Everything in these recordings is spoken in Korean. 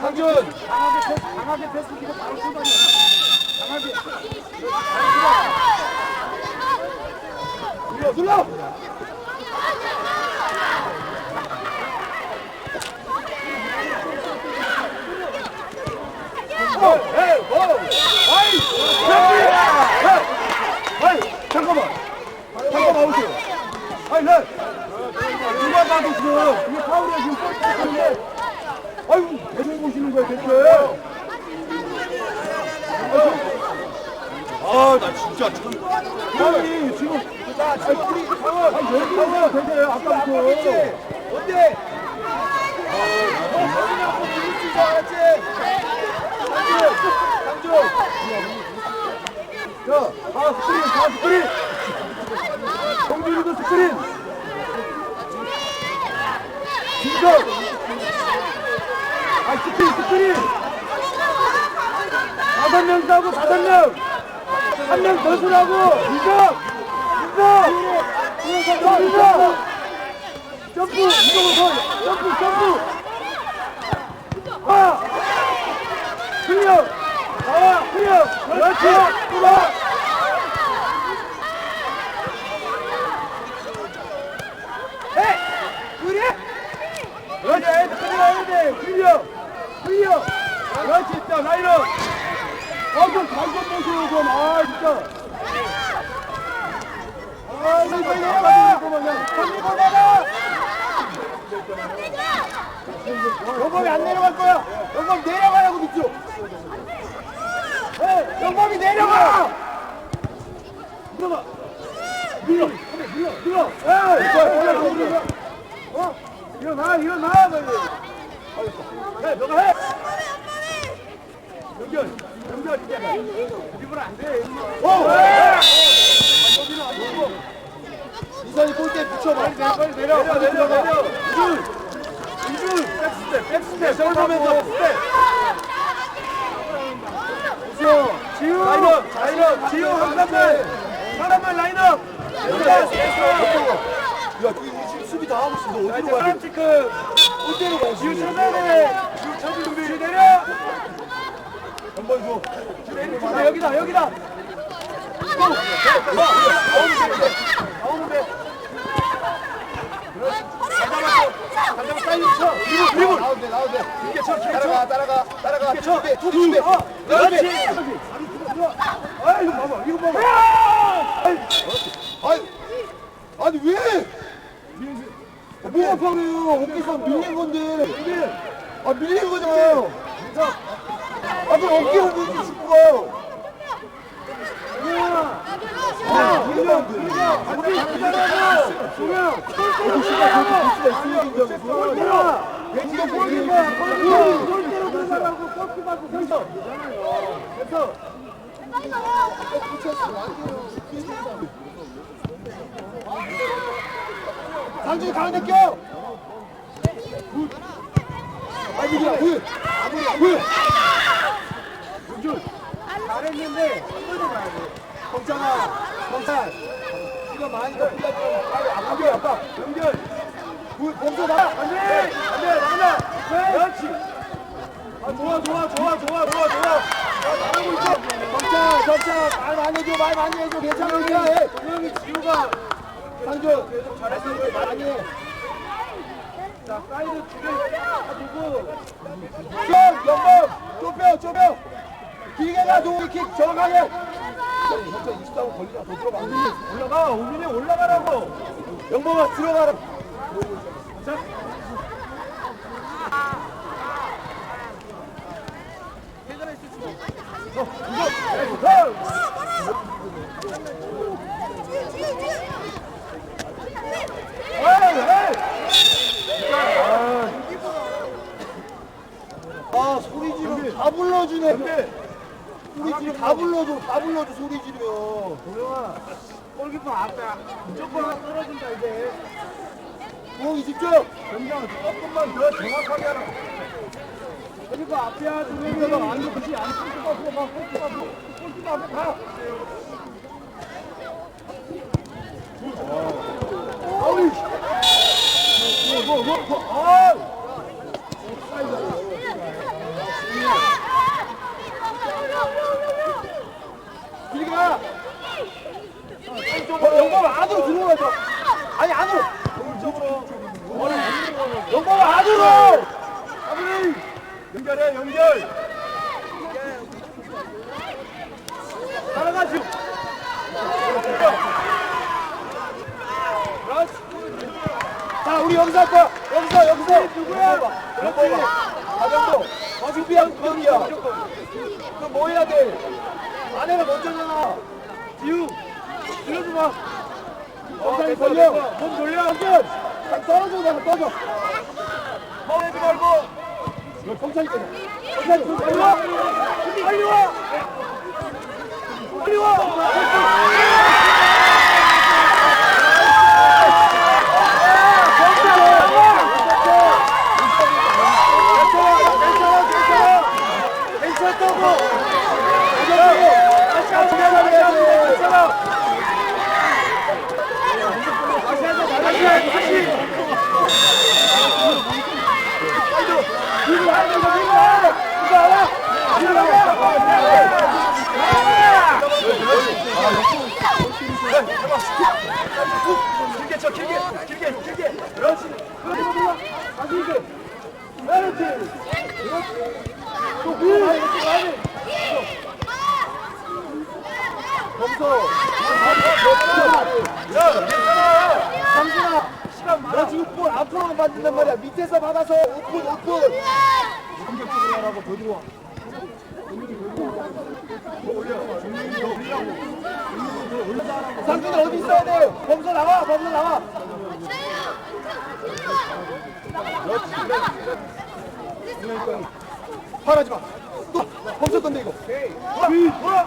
상준 강하게 패스, 강하게 패스 기고 바로 출발이야. 강하게. 눌러 눌러 어, 어, 잠깐만, 잠깐만 오세요. 아이, 나 누가 봐도 지금 이게 파울이야 지금 대충 보시는 거야 대체. 아, 나 진짜 참. 아니 지금 나 지금 우리 상원 아니 여기 상원 되게 아까부터 어때? 어. 자, 다 스크린, 다 스크린. 정준이도 스크린. 진정. 아, 스크린, 스크린. 다섯 명 싸고 다섯 명. 한 명 더 쓰라고. 인정. 인정. 인정. 점프, 이동을 더. 점프, 점프. 아! 클리어! 나와! 클리어! 그렇지! 들어! 에! 그래? 그렇지! 클리어 해야 돼! 클리어! 클리어! 그렇지! 진짜 라이너! 아, 좀 관점 보세요, 좀. 아, 진짜. 아, 이거 빨리 내려가! 손리고 내려! 영범이 안 내려갈 거야. 영범 내려가라고 밑으로. 네, 영범이 내려가. 밀어봐. 밀어. 밀어. 밀어. 에, 좋아, 좋아, 좋아. 어? 일어나, 일어나, 빨리. 해, 너가 해. 연결, 연결 이제. 드리블 안 돼. 되고. 이선이 골대 붙여 빨리 내려, 빨리 내려, 내려, 내려, 백스텝 백스텝 썰면서 스텝 지우 라인업 라인업 지우 한 칸만 사람만 라인업. 됐어 됐어 야. 우리 지금 수비 다 하고 있어. 너 어디로 가야 돼? 체크. 골대로 가 지우 찾아야 돼 지우 찾을 준비 지우 내려. 한번 줘. 지우 내려. 아, 여기다 여기다. 나오면 돼 나오면 돼 가자 마 사이드 쳐 드리블 드리블 나오는데 나오는데 길게 쳐 길게 쳐 따라가 따라가 길게 쳐 투, 준비 그렇지 아 이거 봐봐 이거 봐봐 아니 아니 왜 뭐가 파울이에요 어깨가 밀린 건데 아 밀린 거잖아요 아 그럼 어깨로 밀지 축구가 상준이 가운데 껴. 굿. 아니, 이게 굿. 아무리 굿. 잘했는데 한 번에 가야 돼. 경찬아, 경찬. 시간 많이 거 빨리 안 연결, 아빠. 연결. 굿, 범수 나. 안 돼, 안 돼, 나간다. 그렇지. 아, 좋아, 좋아, 좋아, 좋아, 좋아, 좋아. 아, 잘하고 있어. 경찬, 경찬. 말 많이 해줘, 말 많이 해줘. 괜찮아, 우리가 해. 조용히 지우가. 상준, 계속 잘했어. 말 많이 해. 자, 사이드 두개 두고. 형, 영범, 좁혀, 좁혀. 길게 가, 노이킥 정확하게. 현재 24분 걸리자, 더 들어가. 올라가, 우민이 올라가라고. 영범아, 들어가라. 자. 어, 이거, 어. 아 소리 지르 다 불러주네 소리 지르 다 불러줘 다 불러줘 소리 지르면 도영아 골키퍼 앞에 무조건 떨어진다 이제 공이 집중 경장 조금만 더 정확하게 하라 골키퍼 두 명이가 안 좋지 안 골키퍼 가 골키퍼 앞으로 골키퍼 앞에 가 어이 뭐뭐 뭐 아! 움직이마. 어, 영범 안으로 들어가죠. 아니 안으로. 오른쪽으로. 영범 안으로. 아버님 연결해 연결. 따라가지. 그렇지. 자 우리 여기서 할 거야. 여기서 여기서 누구야? 영범아. 가정도. 어준비한 건이야. 그럼 뭐 해야 돼? 아내가 먼저잖아! 지우! 들려줘봐! 어, 됐어, 돌려! 몸 돌려! 한번! 떨어져, 나 떨어져! 허리지 말고! 너 천천히 끊어! 천천히! 빨리 와! 빨리 와! 빨리 와! 길게 쳐 길게 길게 길게 그렇지 그렇지 다시 이제 그렇지 그렇지 또 위에 돼 검소 야 상준아 너 지금 볼 앞으로만 받는단 말이야 밑에서 받아서 오픈 오픈 공격적으로 하라고 더 들어와 상준아 어디 있어야 돼 검소 나와 검소 나와 화나지 마. 또 범죄 건데 이거. 돌아, 돌아.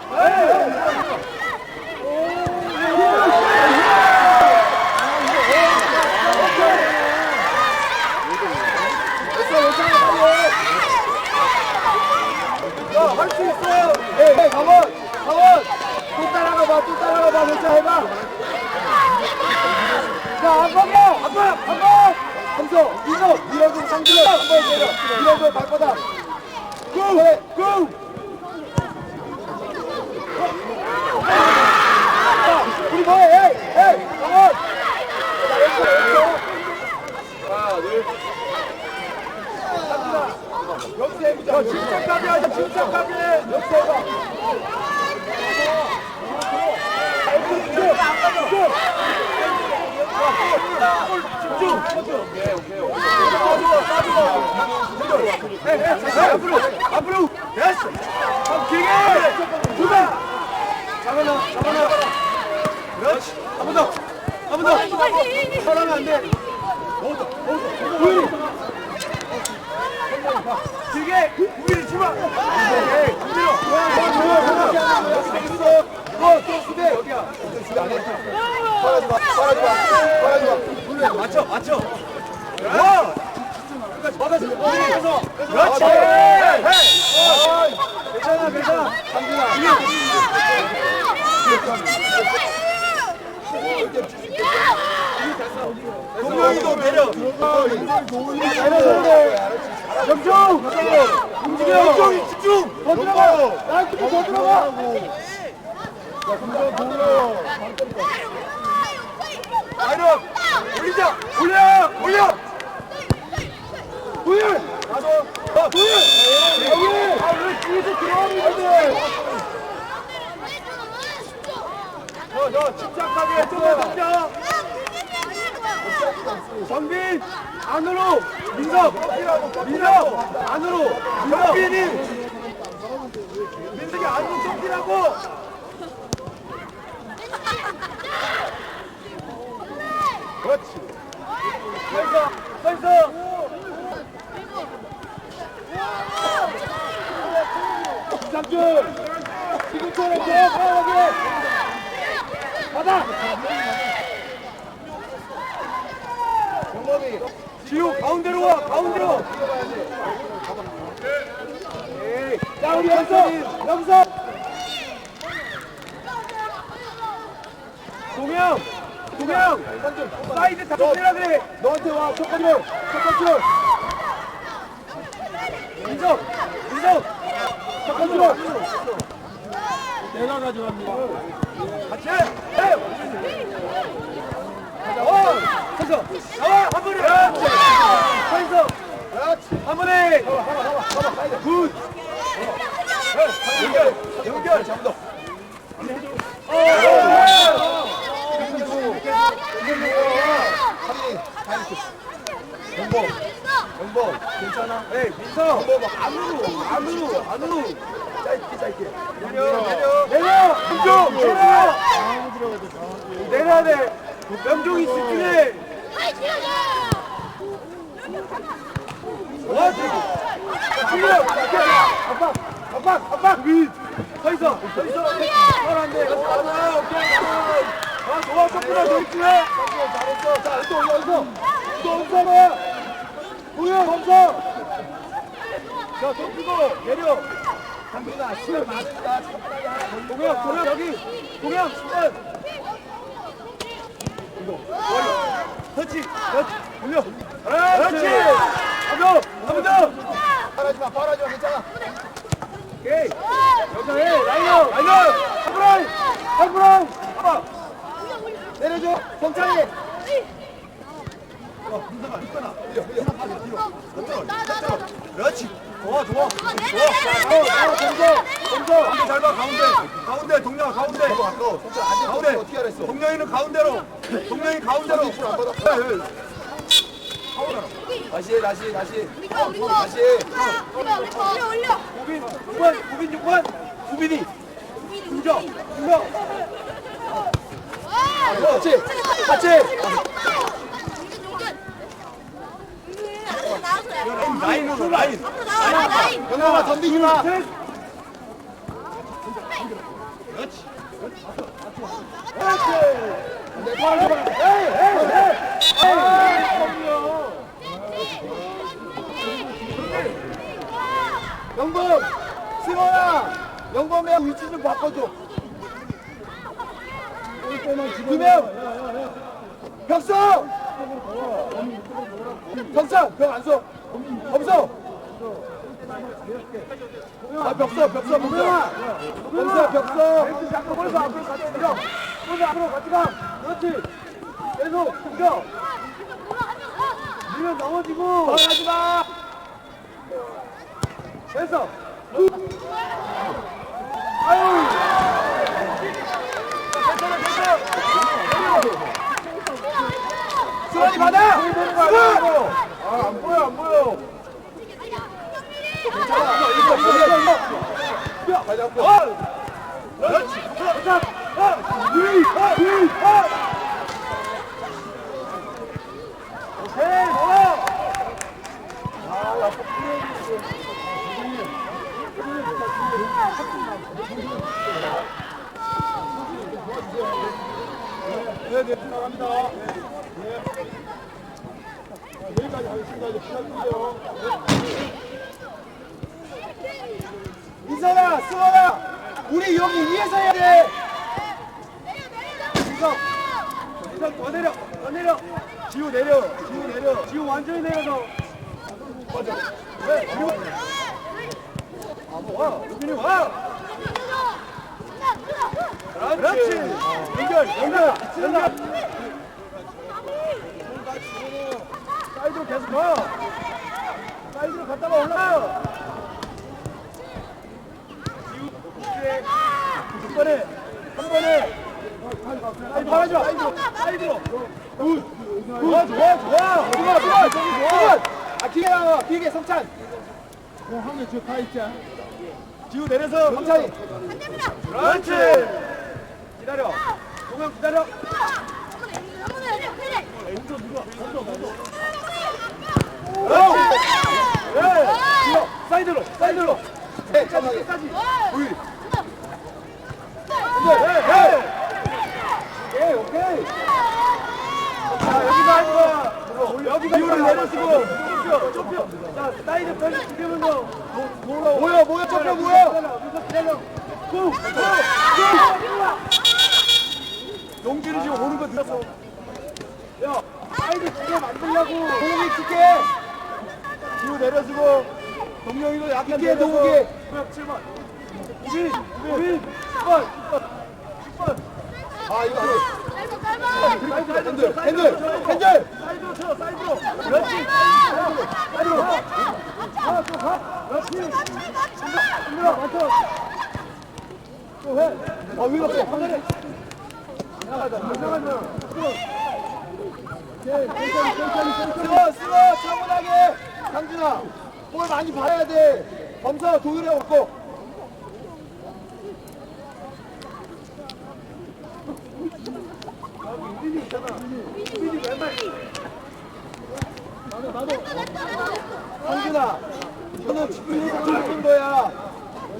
할 수 있어. 네, 네, 가만, 가만. 또 따라가 봐, 또 따라가 봐, 괜찮아 해봐. 자, 한 번만, 한 번, 한 번. 함서, 밀어, 밀어줘, 상준을 한번 때려. 밀어줘, 발바닥. 고! 그래, 고! 자, 우리 뭐해? 에이, 에이, 가만. 자, 해보자. 야, 침착하게 하자, 침착하게. 여기서 해봐. 앞으로 앞으로 됐어 길게 두번 잡아놔 잡아놔 그렇지 한번더한 번더 서라면 안돼 너도 너도 우리 길게 우리 치마 오케이 우리로 좋아 좋아 좋아 좋아 여기 있어 너또 수대 여기야 수대 안해 빨아지 마 빨아지 마 빨아지 마 맞춰 맞춰 와 그렇지 괜찮아 괜찮아 동영이도 내려 내려 영종 움직여 영종이 집중 더 들어가 나더 들어가 어 민석이 안으로 정빈하고 그렇지. 서 있어 서 있어 이상준 지금처럼 더 강하게 받아! 영범이 지우 가운데로 와 가운데로! 자 우리 여기서 여기서 동영 동영 사이드 다 내라 그래 너한테 와 첫번째 첫번째 민석 민석 첫번째 내가 가져갑니다 같이 해 어, 서서. 나와, 한 번에. 그렇지. 서서. 그렇지. 한 번에. 봐봐, 봐봐, 사이드. 굿. 연결, 연결, 잡도. 영봉, 영봉, 괜찮아? 에이, 민서. 영봉, 안으로, 안으로, 안으로. 짧게, 짧게. 내려, 내려. 내려. 민종, 내려. 내려야 돼. 명종이 집중해. 와, 지금. 지금. 압박, 압박, 압박. 서 있어. 서 있어. 안 돼. 하나, 오케이. 아, 좋아. 조금만 더 집중해. 잘했어. 자, 또 여기서. 또 엄사봐. 보여, 엄사. 자, 손 주고 내려. 강민아, 시간 많으니까 하나 동영, 동영 여기. 동영, 10번. 터치, 터치, 올려. 그렇지. 한 번, 한번 더. 바라지 마, 바라지 마, 괜찮아. 오케이. 여기서 해. 라이너, 라이너. 한브라운, 한브라운. 봐봐. 내려줘, 성찬이. 어, 밀려. 뒤로, 뒤로. 그렇지. 좋아, 좋아. 어, 점서, 점서. 가운데 잘 봐, 가운데. 가운데, 동영아, 가운데. 너무 아까워. 성찬, 안 돼. 가운데. 어떻게? 동영이는 가운데로. 동영이 가운데로. 손이 안 받아. 다시 해, 다시, 다시. 우빈, 6번, 우빈 6번. 우빈이. 중정, 중정. 그렇지. 같이. 라인으로, 라인. 영광아, 덤비지 마. 셋. 내 팔을 봐. 에이, 에이, 에이. 영범, 승원아, 영범이랑 위치 좀 바꿔줘. 두 명. 벽서. 벽서, 벽안 써. 범서. 아, 벽서, 벽서, 범서. 범서, 벽서. 잠깐 벌써 앞으로 같이 밀어. 벌써 앞으로 같이 가. 그렇지. 계속 밀어. 밀어 넘어지고. 하지 마. 됐어. 아유. 괜찮아, 괜찮아. 승원이 받아. 아, 안 보여, 안 보여. 괜찮아. 이거, 이거, 이거, 이거. 가자, 앞으로. 어! 그렇지. 자, 어! 위, 어! 위, 어! 오케이, 좋아. 네, 네, 나갑니다. 네. 여기까지 하겠습니다. 주세요. 이선아, 수원아, 우리 여기 위에서 해야 돼. 이거. 이거 더 내려, 더 내려. 지우 내려, 지우 내려. 지우 완전히 내려서. 맞아. 네, 지우. 아, 뭐 와, 유빈이 와. 그렇지. 연결, 연결, 연결. 사이드로 계속 가. 사이드로 갔다가 올라. 한 번에, 한 번에. 사이드 하지 마. 사이드로, 사이드로. 좋아, 좋아, 좋아. 좋아, 좋아, 좋아. 아, 기계 나와. 기계 성찬. 한명 지금 가 있자. 지우 내려서. 성찬이. 그렇지. 기다려. 동영 기다려. 그렇지. 네. 지 우 사이드로, 사이드로. 네, 천하게. 끝까지. 우리. 네, 네. 오케이, 오케이. 자, 여기가 할 거야. 여기가 지우를 내려주고. 좁혀, 좁혀. 자, 사이드 펼쳐 죽이면서 돌아. 모여, 모여, 좁혀, 모여. 기다려, 기다려. 고! 고! 고! 용진이 지금 오는 거 들었어. 야, 사이드 두개 만들려고. 동욱이 기계. 지우 내려주고. 동영이도 약간 내려서. 동욱이. 7번. 우빈, 우빈, 10번, 10번. 10번. 아 이거 아니 짧아 짧아 핸들 핸들 핸들 사이드로 쳐, 사이드로. 그렇지. 사이드로. 가, 또 가. 그렇지. 힘들어, 맞춰. 또 해. 아 위로 빼 하늘에. 이상하다, 이상하다. 오케이, 천천히, 천천히, 천천히. 쓰워 쓰워 차분하게 강준아 볼 많이 봐야 돼 범서 도율이 없고. 강준아 너는 집중해서 잡는 거야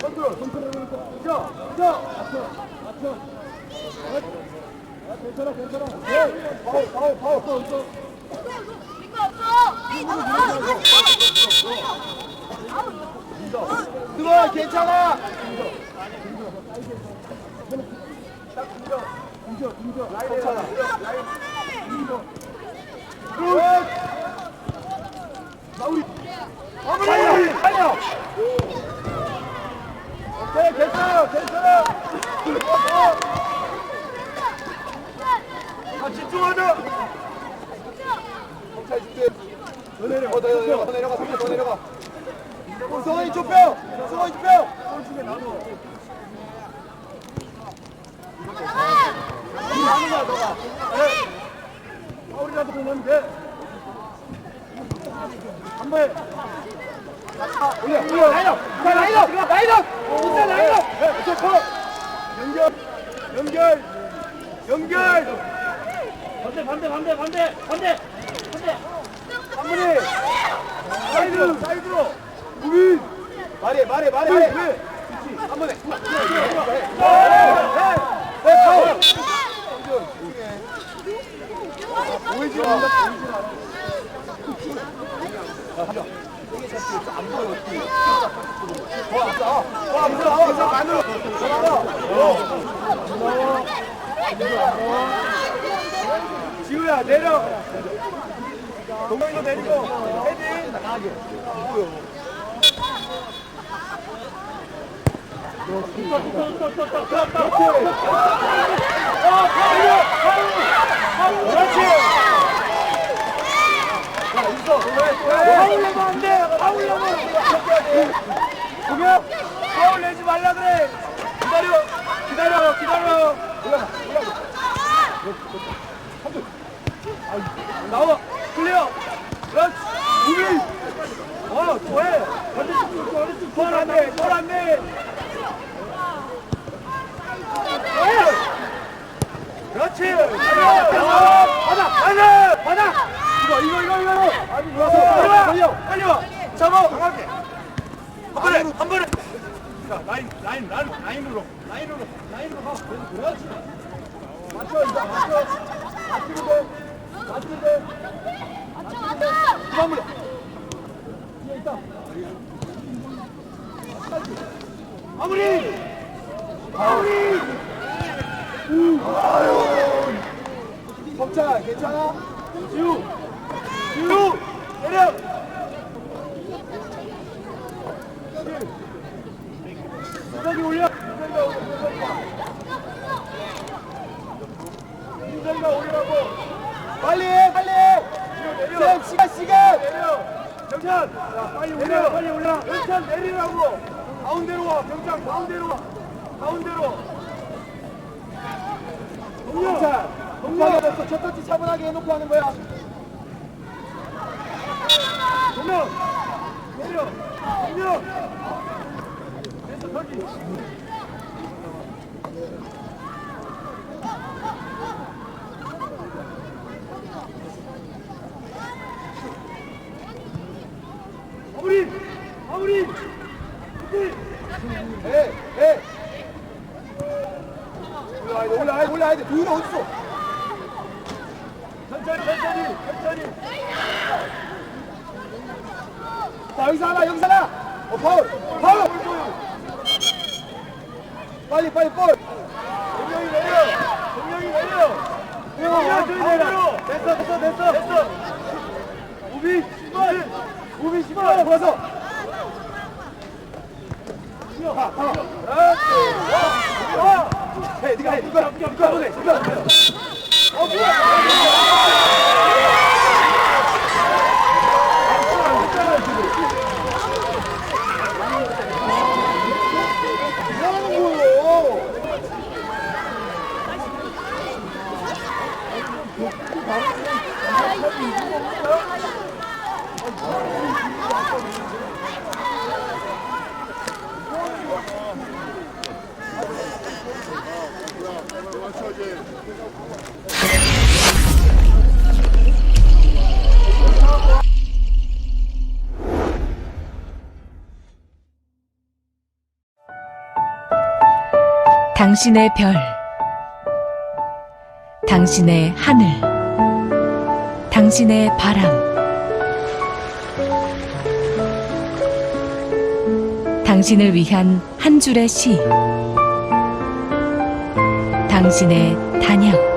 컨트롤, 컨트롤. 그죠? 맞춰, 맞춰. 아, 괜찮아, 괜찮아. 네. 파울 파울 파울 쓰워 괜찮아 괜찮아. 라인. 인조. 마무리 마무리! 달려 달려 오케이, 괜찮아, 괜찮아. 아, 집중하자. 잘 줄게 더 내려. 더 내려가 더 내려가 더 내려가 성원이 좁혀 성원이 좁혀 골 중에 나눠. 하는 거야 너가 파울이라도 보면 돼. 한 번. 올려 올려 라인업 자 라인업 라인업 진짜 라인업 연결. 연결. 연결. 반대, 반대, 반대, 반대, 반대. 반대. 한분이 사이드로, 사이드로. 우빈 말해 말해 말해 왜, 말해 왜? 한 번에 해. 네 오해지 않는다. 와 앞으로 지우야, 내려. 동영이도 내리고. 헤딩. 그렇지. 파울 내면 안 돼. 파울 내면 동영, 파울 내지 말라 그래. 기다려, 기다려, 기다려. 나와, 클리어. 그렇지. 우리. 어, 또 해. 반대쪽, 반대쪽. 돌안 돼, 돌안 돼. 그렇지. 받아, 받아, 받아. 이거, 이거, 이거, 이거. 아니, 좋았어. 빨리 와, 빨리 와. 빨리 와. 잡아. 강하게. 한 번에, 한 번에. 자, 라인, 라인, 라인, 라인으로, 라인으로, 라인으로 가. 그렇지. 맞춰, 이제 맞춰. 맞추면 돼. 맞추면 돼. 마무리 뒤에 있다. 마무리. 마무리. 범차 괜찮아? 지우. 지우. 내려. 민석이 올려. 민석이가 올려. 민석이가 올리라고. 빨리 해 빨리 해 내려. 쌤 시간 시간 내려. 경찬. 자, 빨리 올려. 빨리 올려. 경찬 내리라고. 가운데로 와. 경찬 가운데로 와. 가운데로. 자 동료가 없어 첫 터치 차분하게 해놓고 하는 거야 동료. 내려. 동료. 됐어. 저기. 마무리. 마무리. 마무리. 해해 올라와야 돼 올라와야 돼 올라와야 돼 도윤이 어딨어 천천히 천천히 천천히. 자 여기서 하나 여기서 하나 어 파울 파울 빨리 빨리 골 동영이 내려. 동영이 내려. 야, 동영이 내려. 됐어 됐어 됐어 됐어. 우비 10번. 우비 10번. 돌아서. 해, 네가 해. 누가, 누가, 누가 보내. 누가. 어, 뭐야. 당신의 별, 당신의 하늘, 당신의 바람, 당신을 위한 한 줄의 시, 당신의 단양.